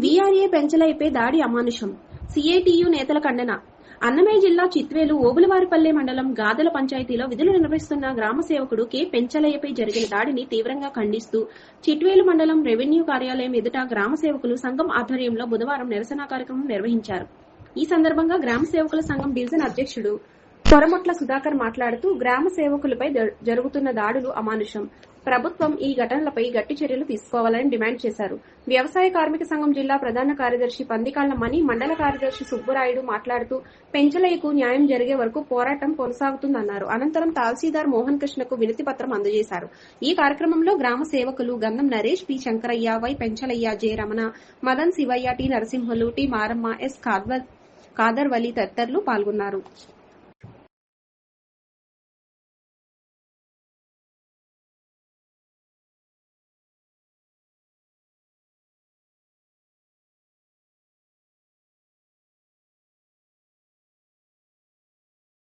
VRA పెంచలైపై దాడి అమానుషం. CITU నేతల ఖండన. అన్నమయ్య జిల్లా చిత్వేలు ఓబులవారిపల్లె మండలం గాదల పంచాయతీలో విధులు నిర్వహిస్తున్న గ్రామ సేవకుడు కె. పెంచలయ్యపై జరిగిన దాడిని తీవ్రంగా ఖండిస్తూ చిట్వేలు మండలం రెవెన్యూ కార్యాలయం ఎదుట గ్రామ సేవకులు సంఘం ఆధ్వర్యంలో బుధవారం నిరసన కార్యక్రమం నిర్వహించారు. ఈ సందర్భంగా గ్రామ సేవకుల సంఘం డివిజన్ అధ్యక్షుడు కొరమొట్ల సుధాకర్ మాట్లాడుతూ గ్రామ సేవకులపై జ- జరుగుతున్న దాడులు అమానుషం. ప్రభుత్వం ఈ ఘటనలపై గట్టి చర్యలు తీసుకోవాలని డిమాండ్ చేశారు. వ్యవసాయ కార్మిక సంఘం జిల్లా ప్రధాన కార్యదర్శి పందికాళ్ళ మణి మండల కార్యదర్శి సుబ్బరాయుడు మాట్లాడుతూ పెంచలయ్యకు న్యాయం జరిగే వరకు పోరాటం కొనసాగుతుందన్నారు. అనంతరం తహసీల్దార్ మోహన్ కృష్ణకు వినతి పత్రం అందజేశారు. ఈ కార్యక్రమంలో గ్రామ సేవకులు Gandham Naresh P Shankaraiah Y Penchalaiah J Ramana Madan Sivaiah T Narasimhulu T Maramma S ఖాద్వ- Vali తదితరులు పాల్గొన్నారు.